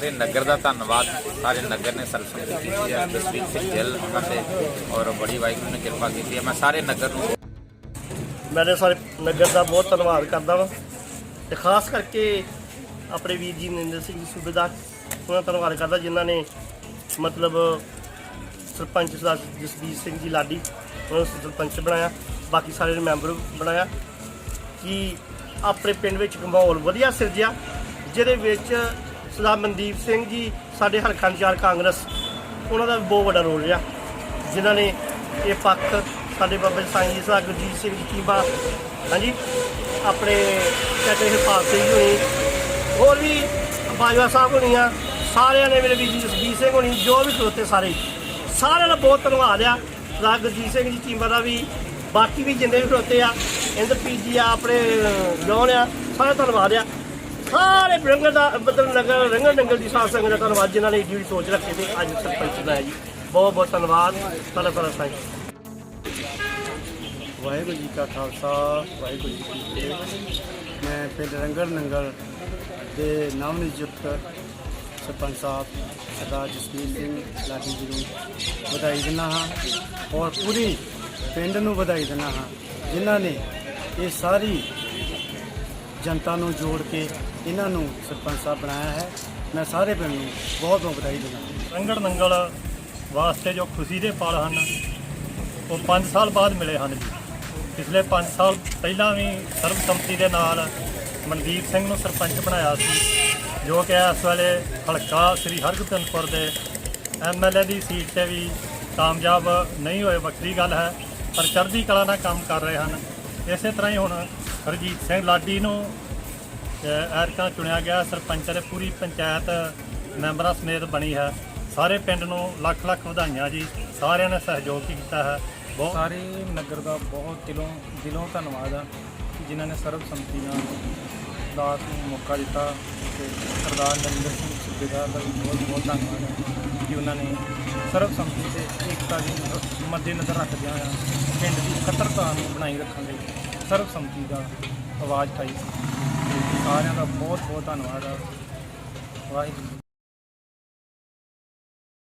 ਨਗਰ ਦਾ ਧੰਨਵਾਦ ਸਾਰੇ ਨਗਰ ਨੇ ਸਰਬਸੰਮਤੀ ਕੀਤੀ ਹੈ ਜਸਵੀਰ ਸਿੰਘ ਗਿੱਲ ਉਹਨਾਂ ਤੇ ਔਰ ਬੜੀ ਵਾਹਿਗੁਰੂ ਨੇ ਕਿਰਪਾ ਕੀਤੀ ਹੈ ਮੈਂ ਸਾਰੇ ਨਗਰ ਨੂੰ ਮੈਂ ਸਾਰੇ ਨਗਰ ਦਾ ਬਹੁਤ ਧੰਨਵਾਦ ਕਰਦਾ ਵਾਂ ਤੇ ਖਾਸ ਕਰਕੇ ਆਪਣੇ ਵੀਰ ਜੀ ਨਰਿੰਦਰ ਸਿੰਘ ਜੀ ਸੂਬੇਦਾਰ ਉਹਨਾਂ ਦਾ ਧੰਨਵਾਦ ਕਰਦਾ ਜਿਨ੍ਹਾਂ ਨੇ ਮਤਲਬ ਸਰਪੰਚ ਦਾ ਜਸਵੀਰ ਸਿੰਘ ਜੀ ਲਾਡੀ ਉਹਨਾਂ ਨੂੰ ਸਰਪੰਚ ਬਣਾਇਆ ਬਾਕੀ ਸਾਰੇ ਨੇ ਮੈਂਬਰ ਬਣਾਇਆ ਕਿ ਆਪਣੇ ਪਿੰਡ ਵਿੱਚ ਇੱਕ ਮਾਹੌਲ ਵਧੀਆ ਸਿਰਜਿਆ ਜਿਹਦੇ ਵਿੱਚ ਸਰਦਾਰ ਮਨਦੀਪ ਸਿੰਘ ਜੀ, ਸਾਡੇ ਹਲਕਾ ਚਾਰ ਕਾਂਗਰਸ, ਉਹਨਾਂ ਦਾ ਵੀ ਬਹੁਤ ਵੱਡਾ ਰੋਲ ਰਿਹਾ, ਜਿਨ੍ਹਾਂ ਨੇ ਇਹ ਪੱਖ ਸਾਡੇ ਬਾਬਾ ਜੀ ਸਾਈਂ ਜੀ ਸਾਹਿਬ ਗੁਰਜੀਤ ਸਿੰਘ ਜੀ ਕੀਬਾ ਹਾਂਜੀ, ਆਪਣੇ ਚਾਚੇ ਹਰਪਾਲ ਸਿੰਘ ਜੀ ਹੋਣੀ, ਹੋਰ ਵੀ ਬਾਜਵਾ ਸਾਹਿਬ ਹੋਣੀਆਂ, ਸਾਰਿਆਂ ਨੇ ਮੇਰੇ ਵੀਰ ਜੀ ਜਸਬੀਰ ਸਿੰਘ ਹੋਣੀ, ਜੋ ਵੀ ਖਲੋਤੇ ਸਾਰੇ, ਸਾਰਿਆਂ ਦਾ ਬਹੁਤ ਧੰਨਵਾਦ ਆ, ਸਰਦਾਰ ਗੁਰਜੀਤ ਸਿੰਘ ਜੀ ਕੀਮਾ ਦਾ ਵੀ, ਬਾਕੀ ਵੀ ਜਿੰਨੇ ਵੀ ਖਲੋਤੇ ਆ ਇੰਦਰ ਪੀਜੀ ਆ, ਆਪਣੇ ਜੌਨ ਆ ਸਾਰਾ ਧੰਨਵਾਦ ਆ। ਸਾਰੇ ਰੰਗਲ ਦਾ ਮਤਲਬ ਨਗਰ ਰੰਗਲ ਨੰਗਲ ਦੀ ਸਾਧ ਸੰਗਤ ਦਾ ਧੰਨਵਾਦ ਜਿਨ੍ਹਾਂ ਨੇ ਏਡੀ ਵੀ ਸੋਚ ਰੱਖੀ ਤੇ ਅੱਜ ਸਰਪੰਚ ਬਣਾਇਆ ਜੀ। ਬਹੁਤ ਬਹੁਤ ਧੰਨਵਾਦ। ਸਾਡਾ ਸਾਡਾ ਸਾਈਂ। ਵਾਹਿਗੁਰੂ ਜੀ ਕਾ ਖਾਲਸਾ, ਵਾਹਿਗੁਰੂ ਜੀ ਕੀ ਫਤਿਹ। ਮੈਂ ਪਿੰਡ ਰੰਗਲ ਨੰਗਲ ਦੇ ਨਵ ਨਿਯੁਕਤ ਸਰਪੰਚ ਸਾਹਿਬ ਸਰਦਾਰ ਜਸਵੀਰ ਸਿੰਘ ਲਾਡੀ ਜੀ ਨੂੰ ਵਧਾਈ ਦਿੰਦਾ ਹਾਂ ਔਰ ਪੂਰੀ ਪਿੰਡ ਨੂੰ ਵਧਾਈ ਦਿੰਦਾ ਹਾਂ, ਜਿਨ੍ਹਾਂ ਨੇ ਇਹ ਸਾਰੀ ਜਨਤਾ ਨੂੰ ਜੋੜ ਕੇ ਇਹਨਾਂ ਨੂੰ ਸਰਪੰਚ ਸਾਹਿਬ ਬਣਾਇਆ ਹੈ, ਮੈਂ ਸਾਰੇ ਪਿੰਡ ਨੂੰ ਬਹੁਤ ਬਹੁਤ ਵਧਾਈ ਦਿੰਦਾ ਰੰਗੜ ਨੰਗਲ ਵਾਸਤੇ ਜੋ ਖੁਸ਼ੀ ਦੇ ਪਲ ਹਨ, ਉਹ 5 ਸਾਲ ਬਾਅਦ ਮਿਲੇ ਹਨ ਜੀ। ਪਿਛਲੇ 5 ਸਾਲ ਪਹਿਲਾਂ ਵੀ ਸਰਬਸੰਮਤੀ ਦੇ ਨਾਲ ਮਨਦੀਪ ਸਿੰਘ ਨੂੰ ਸਰਪੰਚ ਬਣਾਇਆ ਸੀ, ਜੋ ਕਿ ਇਸ ਵੇਲੇ ਹਲਕਾ ਸ੍ਰੀ ਹਰਗੋਬਿੰਦਪੁਰ ਦੇ ਐਮਐਲਏ ਦੀ ਸੀਟ ਤੇ ਵੀ ਕਾਮਯਾਬ ਨਹੀਂ ਹੋਏ, ਵੱਖਰੀ ਗੱਲ ਹੈ, ਪਰ ਚੜ੍ਹਦੀ ਕਲਾ ਨਾਲ ਕੰਮ ਕਰ ਰਹੇ ਹਨ। ਇਸੇ ਤਰ੍ਹਾਂ ਹੀ ਹੁਣ ਹਰਜੀਤ ਸਿੰਘ ਲਾਡੀ ਨੂੰ ਐਰਕਾਂ ਚੁਣਿਆ ਗਿਆ, ਸਰਪੰਚ ਤੇ ਪੂਰੀ ਪੰਚਾਇਤ ਮੈਂਬਰਾਂ ਸਮੇਤ ਬਣੀ ਹੈ। ਸਾਰੇ ਪਿੰਡ ਨੂੰ ਲੱਖ ਲੱਖ ਵਧਾਈਆਂ ਜੀ। ਸਾਰਿਆਂ ਨੇ ਸਹਿਯੋਗ ਕੀਤਾ ਹੈ। ਬਹੁਤ ਸਾਰੇ ਨਗਰ ਦਾ ਬਹੁਤ ਦਿਲੋਂ ਦਿਲੋਂ ਧੰਨਵਾਦ ਆ ਕਿ ਜਿਨ੍ਹਾਂ ਨੇ ਸਰਬਸੰਮਤੀ ਨਾਲ ਦਾਸ ਨੂੰ ਮੌਕਾ ਦਿੱਤਾ ਤੇ ਸਰਦਾਰ ਨਰਿੰਦਰ ਸਿੰਘ ਸੂਬੇਦਾਰ ਦਾ ਵੀ ਬਹੁਤ ਬਹੁਤ ਧੰਨਵਾਦ ਹੈ ਕਿ ਉਹਨਾਂ ਨੇ ਸਰਬਸੰਮਤੀ ਤੇ ਏਕਤਾ ਦੀ ਮੱਦੇ ਨਜ਼ਰ ਰੱਖਦਿਆਂ ਹੋਇਆ ਪਿੰਡ ਦੀ ਇਕੱਤਰਤਾ ਨੂੰ ਬਣਾਈ ਰੱਖਣ ਲਈ ਸਰਬਸੰਮਤੀ ਦਾ ਆਵਾਜ਼ ਉਠਾਈ। ਸਾਰਿਆਂ ਦਾ ਬਹੁਤ ਬਹੁਤ ਧੰਨਵਾਦ ਆ। ਵਾਹਿਗੁਰੂ